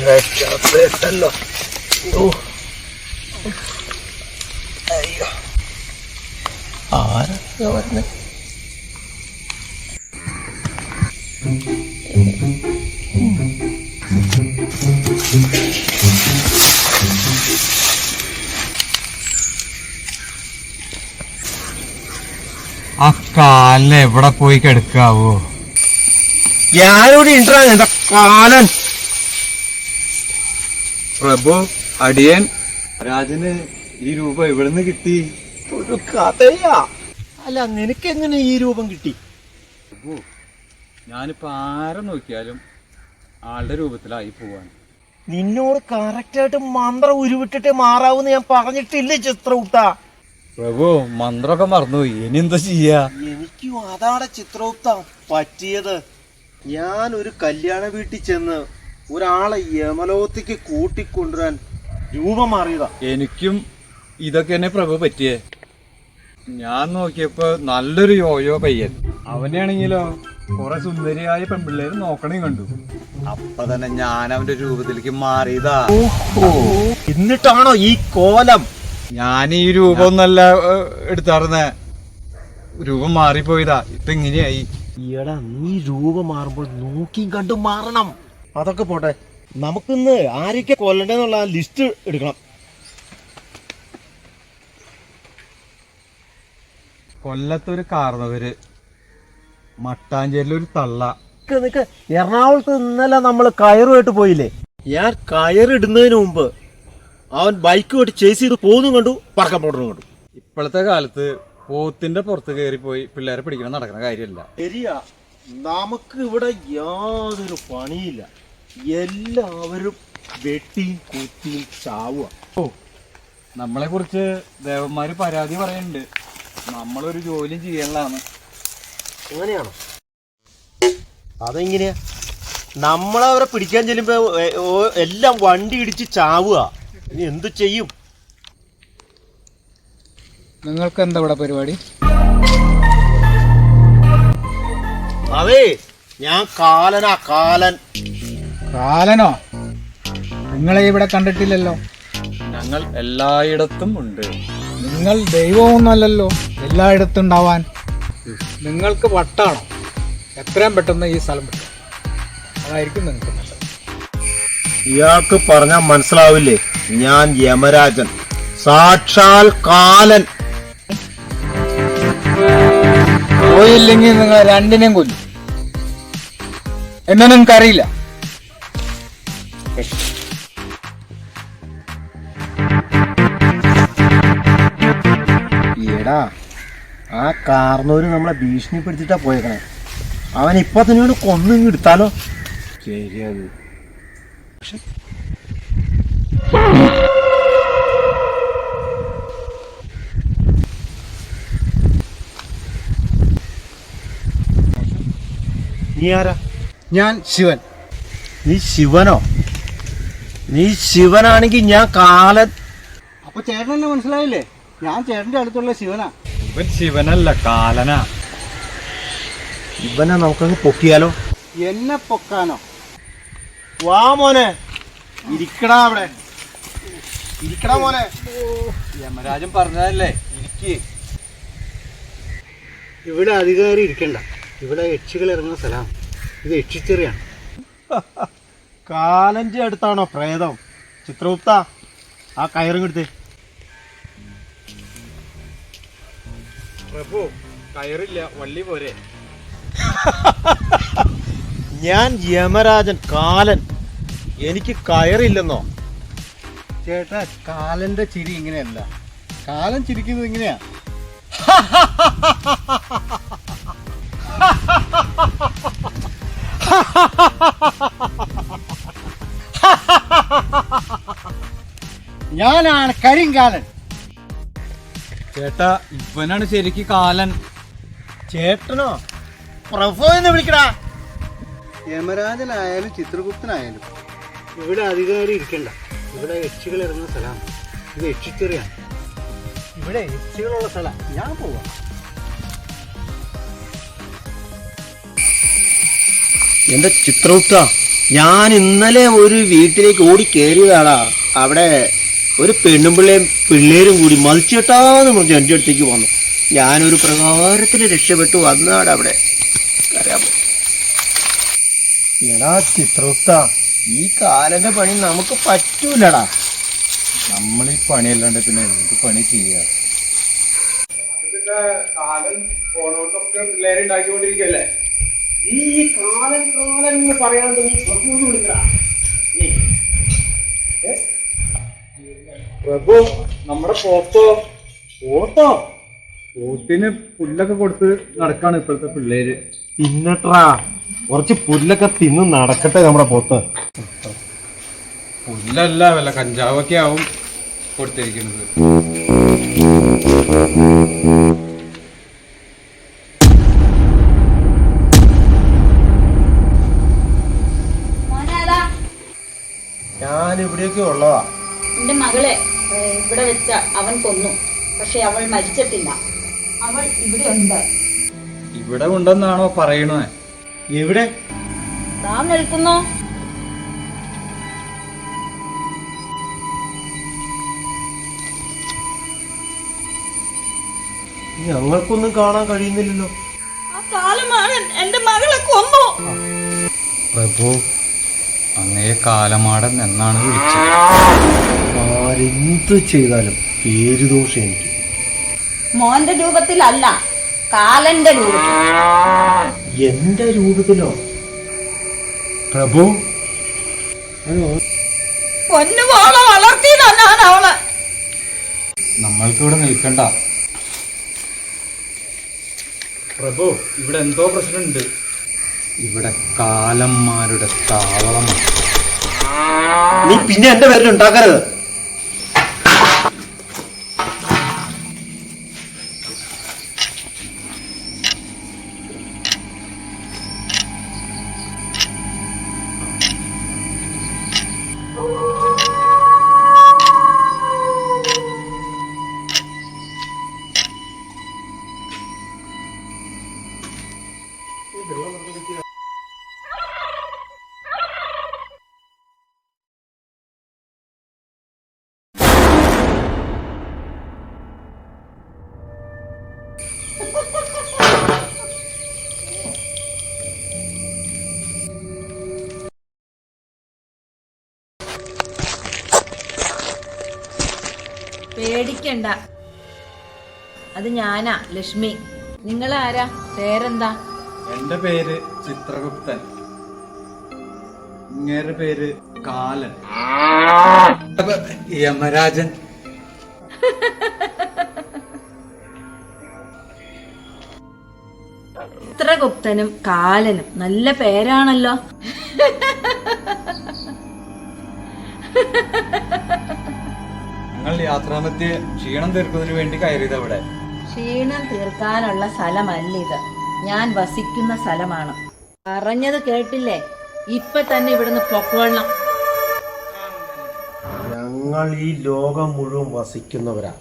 രക്ഷപ്പെട്ടല്ലോ അയ്യോ ആരാ പറഞ്ഞത് ആ കാലിന് എവിടെ പോയി കിടക്കാവോ? ഞാനിവിടെ ഇൻട്രാ കാലൻ. പ്രഭു അടിയൻ. രാജന് ഈ രൂപം എവിടുന്ന് കിട്ടി? ഒരു കഥയാ. അല്ല നിനക്ക് എങ്ങനെ ഈ രൂപം കിട്ടി? പ്രഭു ഞാനിപ്പോ ആരെ നോക്കിയാലും ആളുടെ രൂപത്തിലായി പോവാണ്. നിന്നോട് കറക്റ്റായിട്ട് മന്ത്രം ഉരുവിട്ടിട്ട് മാറാവൂന്ന് ഞാൻ പറഞ്ഞിട്ടില്ലേ ചിത്രകൂട്ട? പ്രഭു മന്ത്രമൊക്കെ മറന്നുപോയി. ഇനി എന്താ ചെയ്യാ? എനിക്കും അതാണ് ചിത്രഗുപ്ത പറ്റിയത്. ഞാൻ ഒരു കല്യാണ വീട്ടിൽ ചെന്ന് ഒരാളെ യമലോകത്തേക്ക് കൂട്ടിക്കൊണ്ടുവരാൻ രൂപം മാറിയതാ. എനിക്കും ഇതൊക്കെ തന്നെ പ്രഭു പറ്റിയേ. ഞാൻ നോക്കിയപ്പോ നല്ലൊരു യോയോ പയ്യൻ. അവനെയാണെങ്കിലോ കുറെ സുന്ദരിയായ പെൺപിള്ളേര് നോക്കണേ കണ്ടു. അപ്പൊ തന്നെ ഞാൻ അവന്റെ രൂപത്തിലേക്ക് മാറിയതാ. ഓഹോ. എന്നിട്ടാണോ ഈ കോലം? ഞാൻ ഈ രൂപമൊന്നല്ല ഏഹ്, എടുത്താർന്നേ. രൂപം മാറിപ്പോയതാ. ഇപ്പൊ ഇങ്ങനെയായി. ഈടാ നീ രൂപം മാറുമ്പോൾ നോക്കി കണ്ടു മാറണം. അതൊക്കെ പോട്ടെ. നമുക്കിന്ന് ആരൊക്കെ കൊല്ലണ്ടെന്നുള്ള ലിസ്റ്റ് എടുക്കണം. കൊല്ലത്തൊരു കാർന്നവര് മട്ടാഞ്ചേരിയിലൊരു തള്ള. നിക്ക് നിക്ക്. എറണാകുളത്ത് ഇന്നലെ നമ്മൾ കയറുമായിട്ട് പോയില്ലേ? ഞാൻ കയറിടുന്നതിന് മുമ്പ് അവൻ ബൈക്ക് പോയിട്ട് ചേസ് ചെയ്ത് പോകുന്നു കണ്ടു പറക്കാൻ പോടുന്നു കണ്ടു. ഇപ്പോഴത്തെ കാലത്ത് പോത്തിന്റെ പുറത്ത് പോയി പിള്ളേരെ പിടിക്കണം നടക്കുന്ന കാര്യമല്ല. ശരിയാ. നമുക്ക് ഇവിടെ യാതൊരു പണിയില്ല. എല്ലാവരും വെട്ടിയും കൂത്തിയും ചാവുക. ഓ നമ്മളെ കുറിച്ച് ദേവന്മാര് പരാതി പറയുന്നുണ്ട് നമ്മളൊരു ജോലിയും ചെയ്യണതാണ് അങ്ങനെയാണോ? അതെങ്ങനെയാ? നമ്മളവരെ പിടിക്കാൻ ചെല്ലുമ്പോ എ- ഓ- എല്ലാം വണ്ടി ഇടിച്ച് ചാവുക. ഇനി എന്ത് ചെയ്യും? നിങ്ങൾക്ക് എന്താ ഇവിടെ പരിപാടി? അതെ ഞാൻ കാലനാ കാലൻ. കാലനോ നിങ്ങളെ ഇവിടെ കണ്ടിട്ടില്ലല്ലോ. ഞങ്ങൾ എല്ലായിടത്തും ഉണ്ട്. നിങ്ങൾ ദൈവമൊന്നുമല്ലല്ലോ എല്ലായിടത്തും ഉണ്ടാവാൻ നിങ്ങൾക്ക് വട്ടാണോ? എത്രയും പെട്ടെന്ന് ഈ സ്ഥലം വിട്ടു. അതായിരിക്കും നിങ്ങൾക്ക് നല്ലത്. ഇയാൾക്ക് പറഞ്ഞാൽ മനസ്സിലാവില്ലേ? ഞാൻ യമരാജൻ. സാക്ഷാൽ കാലൻ. പോയില്ലെങ്കിൽ നിങ്ങൾ രണ്ടിനെയും കൊല്ലും. എന്നെ നിങ്ങൾക്ക് എടാ ആ കാർന്നൂര് നമ്മളെ ഭീഷണിപ്പെടുത്തിട്ടാ പോയേക്കണേ. അവൻ ഇപ്പൊ തന്നെയാണ് കൊന്നിങ്ങ് എടുത്താലോ? ശരിയത്. നീ ആരാ? ഞാൻ ശിവൻ. നീ ശിവനോ? നീ ശിവനാണെങ്കിൽ ഞാൻ കാല അപ്പൊ ചേട്ടനല്ലേ മനസ്സിലായില്ലേ? ഞാൻ ചേട്ടന്റെ അടുത്തുള്ള ശിവനാ. ഇവൻ ശിവനല്ല കാലനാ. ഇവനെ നമുക്കങ്ങ് പൊക്കിയാലോ? എന്നെ പൊക്കാനോ? വാ മോനെ. ഇരിക്കടാ അവിടെ. ഇരിക്കടാ മോനെ. യമരാജൻ പറഞ്ഞതല്ലേ? ഇരിക്കേ ഇവിടെ അധികാരി ഇരിക്കണ്ട. ഇവിടെ യക്ഷികൾ ഇറങ്ങുന്ന സ്ഥലമാണ്. ഇത് യക്ഷിച്ചെറിയാണ്. കാലന്റെ അടുത്താണോ പ്രേതം? ചിത്രഗുപ്ത ആ കയറും കിടത്തേ പ്രഭു കയറില്ല വള്ളി പോരെ. ഞാൻ യമരാജൻ കാലൻ. എനിക്ക് കയറില്ലെന്നോ? ചേട്ടാ കാലന്റെ ചിരി ഇങ്ങനെയല്ല. കാലൻ ചിരിക്കുന്നത് ഇങ്ങനെയാ. ഞാനാണ് കരിങ്കാലൻ. ചേട്ടാ ഇവനാണ് ശരിക്ക് കാലൻ. ചേട്ടനോ? പ്രഭോ എന്ന് വിളിക്കടാ. യമരാജനായാലും ചിത്രഗുപ്തനായാലും ഇവിടെ അധികാരി ഇരിക്കണ്ട. ഇവിടെ യക്ഷികൾ ഇറങ്ങുന്ന സ്ഥലമാണ്. ഇത് യക്ഷിച്ചെറിയാണ് ഇവിടെ യക്ഷികളുള്ള സ്ഥലം. ഞാൻ പോവാം. എന്റെ ചിത്രഗുപ്ത? ഞാൻ ഇന്നലെ ഒരു വീട്ടിലേക്ക് ഓടി കയറിയതാടാ അവിടെ ഒരു പെണ്ണും പിള്ളേയും പിള്ളേരും കൂടി മതിച്ചിട്ടാന്ന് പറഞ്ഞ് എന്റെ അടുത്തേക്ക് വന്നു. ഞാനൊരു പ്രകാരത്തിന് രക്ഷപ്പെട്ടു വന്നാട് അവിടെ. എടാ ചിത്രഗുപ്ത ഈ കാലന്റെ പണി നമുക്ക് പറ്റൂലടാ. നമ്മൾ ഈ പണിയല്ലാണ്ട് പിന്നെ എന്ത് പണി ചെയ്യാ? കാലം ഫോണോട്ടൊക്കെ പിള്ളേരുണ്ടാക്കിക്കൊണ്ടിരിക്കല്ലേ? ഈ കാലൻ കാലൻ എന്ന് പറയാണ്ട് നീ വിളിക്കടാ പ്രഭു നമ്മുടെ പോത്തോ പോത്തോ പോത്തിന് പുല്ലൊക്കെ കൊടുത്ത് നടക്കാണ് ഇപ്പോഴത്തെ പിള്ളേര്. തിന്നട്ടാ. കുറച്ച് പുല്ലൊക്കെ തിന്ന് നടക്കട്ടെ നമ്മുടെ പോത്ത് പുല്ലല്ല വല്ല കഞ്ചാവൊക്കെ ആവും കൊടുത്തിരിക്കുന്നത്. എന്റെ മകളെ ഇവിടെ വെച്ച അവൻ കൊന്നു. പക്ഷെ അവൾ മരിച്ചിട്ടില്ല. അവൾ ഇവിടെ ഉണ്ട് ഇവിടെ ഉണ്ടെന്നാണോ പറയണേ? എവിടെ? താ നിൽക്കുന്നു. ഞങ്ങൾക്കൊന്നും കാണാൻ കഴിയുന്നില്ലല്ലോ. ആ കാലമാണ് എന്റെ മകളെ കൊന്നു. പ്രഭു അങ്ങയെ കാലമാടൻ എന്നാണ് വിളിച്ചത്. ആരെന്ത് ചെയ്താലും പേരുദോഷം എനിക്ക്. മോന്റെ രൂപത്തിലല്ല കാലന്റെ രൂപത്തിൽ. എന്റെ രൂപത്തിലോ? പ്രഭു? പൊന്നുപോലെ വളർത്തി തന്നാണ് അവളെ. നമ്മൾക്ക് ഇവിടെ നിൽക്കണ്ട. പ്രഭു ഇവിടെ എന്തോ പ്രശ്നമുണ്ട്. ഇവിടെ കാലന്മാരുടെ താവളമാണ്. നീ പിന്നെ എന്റെ പേരിൽ ഉണ്ടാക്കരുത്. പേടിക്കണ്ട അത് ഞാനാ ലക്ഷ്മി. നിങ്ങൾ ആരാ പേരെന്താ? എന്റെ പേര് ചിത്രഗുപ്തൻ. ഇങ്ങേരുടെ പേര് കാലൻ. യമരാജൻ. ചിത്രഗുപ്തനും കാലനും നല്ല പേരാണല്ലോ. യാത്രാമധ്യേ ക്ഷീണം തീർക്കുന്നതിന് വേണ്ടി കയറിയത് അവിടെ? ക്ഷീണം തീർക്കാനുള്ള സ്ഥലമല്ല ഇത് ഞാൻ വസിക്കുന്ന സ്ഥലമാണ്. പറഞ്ഞത് കേട്ടില്ലേ? ഇപ്പൊ തന്നെ ഇവിടുന്ന് പൊക്കോളണം. ഞങ്ങൾ ഈ ലോകം മുഴുവൻ വസിക്കുന്നവരാ.